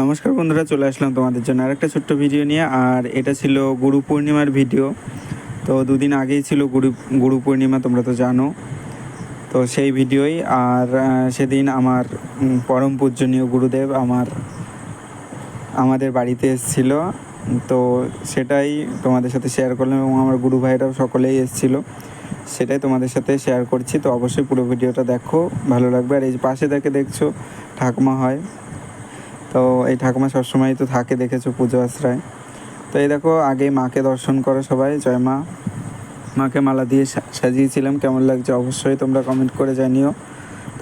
নমস্কার বন্ধুরা, চলে আসলাম তোমাদের জন্য আরেকটা ছোট্ট ভিডিও নিয়ে, আর এটা ছিল গুরু পূর্ণিমার ভিডিও। তো দুদিন আগেই ছিল গুরু গুরু পূর্ণিমা, তোমরা তো জানো। তো সেই ভিডিওই, আর সেদিন আমার পরম পূজনীয় গুরুদেব আমার, আমাদের বাড়িতে এসেছিল। তো সেটাই তোমাদের সাথে শেয়ার করলাম এবং আমার গুরু ভাইরাও সকলেই এসেছিল। সেটাই তোমাদের সাথে শেয়ার করছি। তো অবশ্যই পুরো ভিডিওটা দেখো, ভালো লাগবে। আর এই পাশে দেখে দেখছ, ঠাকুমা হয়। তো এই ঠাকুমা সবসময় তো থাকে দেখেছ পুজো আশ্রয়। তো এই দেখো আগে মাকে দর্শন করো সবাই, জয় মা। মাকে মালা দিয়ে সা- সাজিয়েছিলাম, কেমন লাগছে অবশ্যই তোমরা কমেন্ট করে জানিও।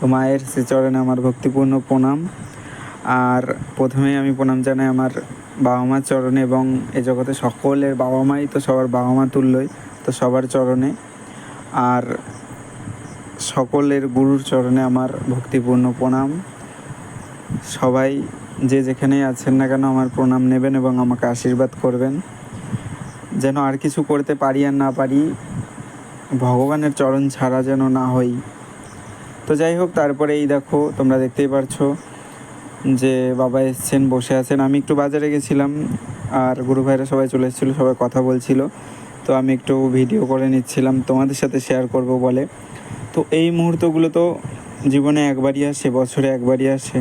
তো মায়ের শ্রীচরণে আমার ভক্তিপূর্ণ প্রণাম। আর প্রথমেই আমি প্রণাম জানাই আমার বাবা মার চরণে এবং এ জগতে সকলের বাবা মাই তো সবার বাবা মা তুল্যই, তো সবার চরণে। আর সকলের গুরুর চরণে আমার ভক্তিপূর্ণ প্রণাম। সবাই যে যেখানেই আছেন না কেন আমার প্রণাম নেবেন এবং আমাকে আশীর্বাদ করবেন। যেন আর কিছু করতে পারি আর না পারি, ভগবানের চরণ ছাড়া যেন না হই। তো যাই হোক তারপরে এই দেখো, তোমরা দেখতেই পারছ যে বাবা এসছেন, বসে আছেন। আমি একটু বাজারে গেছিলাম আর গুরু ভাইরা সবাই চলে এসেছিল, সবাই কথা বলছিল। তো আমি একটু ভিডিও করে নিচ্ছিলাম, তোমাদের সাথে শেয়ার করব বলে। তো এই মুহূর্তগুলো তো জীবনে একবারই আসে, বছরে একবারই আসে।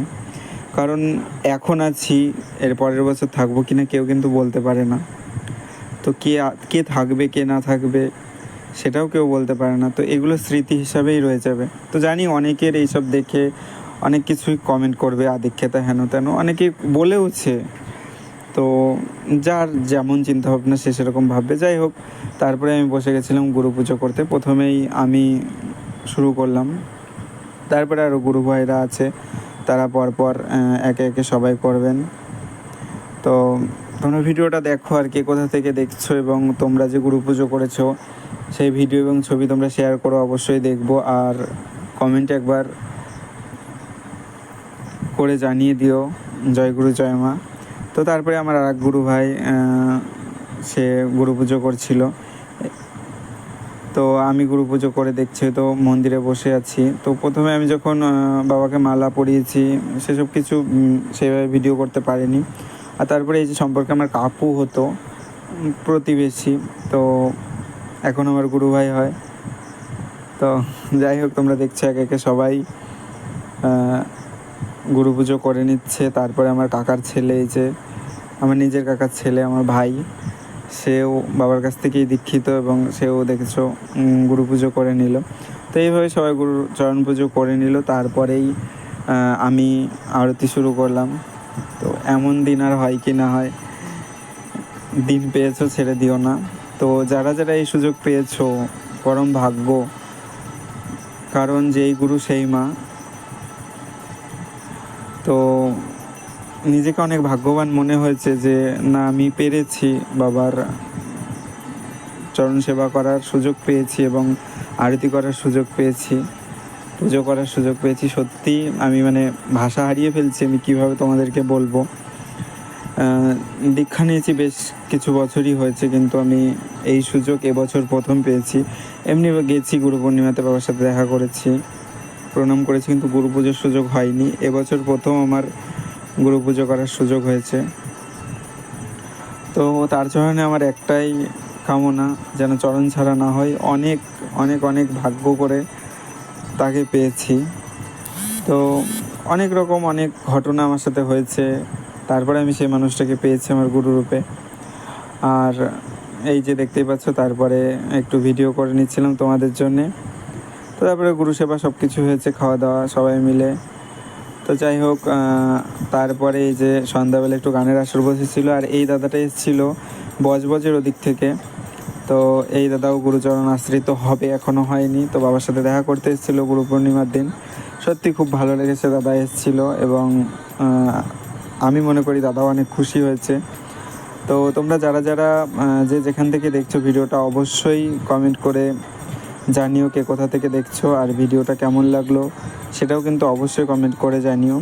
কারণ এখন আছি, এর পরের বছর থাকব কিনা কেউ কিন্তু বলতে পারে না। তো কে কে থাকবে, কে না থাকবে, সেটাও কেউ বলতে পারে না। তো এগুলো স্মৃতি হিসাবেই রয়ে যাবে। তো জানি অনেকের এইসব দেখে অনেক কিছুই কমেন্ট করবে, আদিক্ষেতা হেন তেন, অনেকে বলেওছে। তো যার যেমন চিন্তা ভাবনা সে সেরকম ভাববে। যাই হোক, তারপরে আমি বসে গেছিলাম গুরু পুজো করতে। প্রথমেই আমি শুরু করলাম। তারপরে আরও গুরু ভাইরা আছে। তারা পরপর একে একে সবাই করবেন। তো তোমরা ভিডিওটা দেখো আর কে, কোথা থেকে দেখছ এবং তোমরা যে গুরু পুজো করেছ, সেই ভিডিও এবং ছবি তোমরা শেয়ার করো, অবশ্যই দেখব। আর কমেন্ট একবার করে জানিয়ে দিও, জয় গুরু, জয় মা। তো তারপরে আমার আর এক গুরু ভাই সে গুরু পুজো করছিল। তো আমি গুরু পুজো করে দেখছি, তো মন্দিরে বসে আছি। তো প্রথমে আমি যখন বাবাকে মালা পরিয়েছি, সেসব কিছু সেভাবে ভিডিও করতে পারিনি। আর তারপরে এই যে সম্পর্কে আমার কাকু হতো প্রতিবেশী, তো এখন আমার গুরু ভাই হয়। তো যাই হোক, তোমরা দেখছ একে একে সবাই গুরু পুজো করে নিচ্ছে। তারপরে আমার কাকার ছেলে, এই যে আমার নিজের কাকার ছেলে, আমার ভাই। সেও বাবার কাছ থেকেই দীক্ষিত এবং সেও দেখেছ গুরু পুজো করে নিল। তো এইভাবে সবাই গুরু চরণ পুজো করে নিল। তারপরেই আমি আরতি শুরু করলাম। তো এমন দিন আর হয় কি না হয়, দিন পেয়েছ ছেড়ে দিও না। তো যারা যারা এই সুযোগ পেয়েছ, পরম ভাগ্য, কারণ যেই গুরু সেই মা। তো নিজেকে অনেক ভাগ্যবান মনে হয়েছে যে, না, আমি পেরেছি বাবার চরণ সেবা করার সুযোগ পেয়েছি এবং আরতি করার সুযোগ পেয়েছি, পুজো করার সুযোগ পেয়েছি। সত্যি, আমি মানে ভাষা হারিয়ে ফেলছি, আমি কীভাবে তোমাদেরকে বলব? দীক্ষা নিয়েছি বেশ কিছু বছরই হয়েছে, কিন্তু আমি এই সুযোগ এবছর প্রথম পেয়েছি। এমনি গেছি, গুরু পূর্ণিমাতে বাবার সাথে দেখা করেছি, প্রণাম করেছি, কিন্তু গুরু পুজোর সুযোগ হয়নি। এবছর প্রথম আমার গুরু পুজো করার সুযোগ হয়েছে। তো তার চরণে আমার একটাই কামনা, যেন চরণ ছাড়া না হয়, অনেক অনেক অনেক ভাগ্য করে তাকে পেয়েছি। তো অনেক রকম অনেক ঘটনা আমার সাথে হয়েছে। তারপরে আমি সেই মানুষটাকে পেয়েছি আমার গুরুরূপে আর এই যে দেখতেই পাচ্ছ, তারপরে একটু ভিডিও করে নিচ্ছিলাম তোমাদের জন্যে। তো তারপরে গুরু সেবা সব কিছু হয়েছে, খাওয়া দাওয়া সবাই মিলে। তো যাই হোক তারপরে এই যে সন্ধ্যাবেলা একটু গানের আসর বসেছিল আর এই দাদাটা এসেছিল বজবজের ওদিক থেকে। তো এই দাদাও গুরুচরণ আশ্রিত হবে এখনও হয়নি। তো বাবার সাথে দেখা করতে এসেছিল গুরু পূর্ণিমার দিন। সত্যি খুব ভালো লেগেছে দাদা এসেছিল এবং আমি মনে করি দাদাও অনেক খুশি হয়েছে। তো তোমরা যারা যারা যে যেখান থেকে দেখছ ভিডিওটা অবশ্যই কমেন্ট করে জানিও কে কোথা থেকে দেখছ আর ভিডিওটা কেমন লাগল সেটাও কিন্তু অবশ্যই কমেন্ট করে জানিও।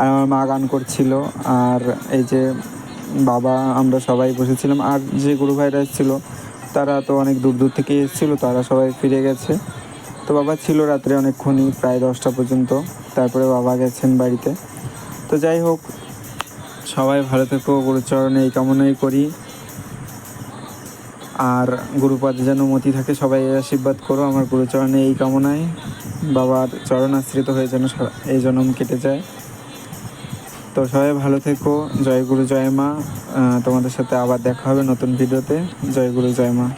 আর আমার মা গান করছিল আর এই যে বাবা, আমরা সবাই বসেছিলাম আর যে গুরু ভাইরা এসেছিল, তারা তো অনেক দূর দূর থেকে এসেছিল, তারা সবাই ফিরে গেছে। তো বাবা ছিল রাত্রে অনেকক্ষণই, প্রায় দশটা পর্যন্ত। তারপরে বাবা গেছেন বাড়িতে। তো যাই হোক, সবাই ভালো থেকো, গুরুচরণে এই কামনাই করি। আর গুরুপাদে যেন মতি থাকে, সবাই আশীর্বাদ করো, আমার গুরুচরণে এই কামনায়। বাবার চরণ আশ্রিত হয়ে যেন এই জন্ম কেটে যায়। তো সবাই ভালো থেকো। জয় গুরু, জয় মা। তোমাদের সাথে আবার দেখা হবে নতুন ভিডিওতে। জয় গুরু, জয় মা।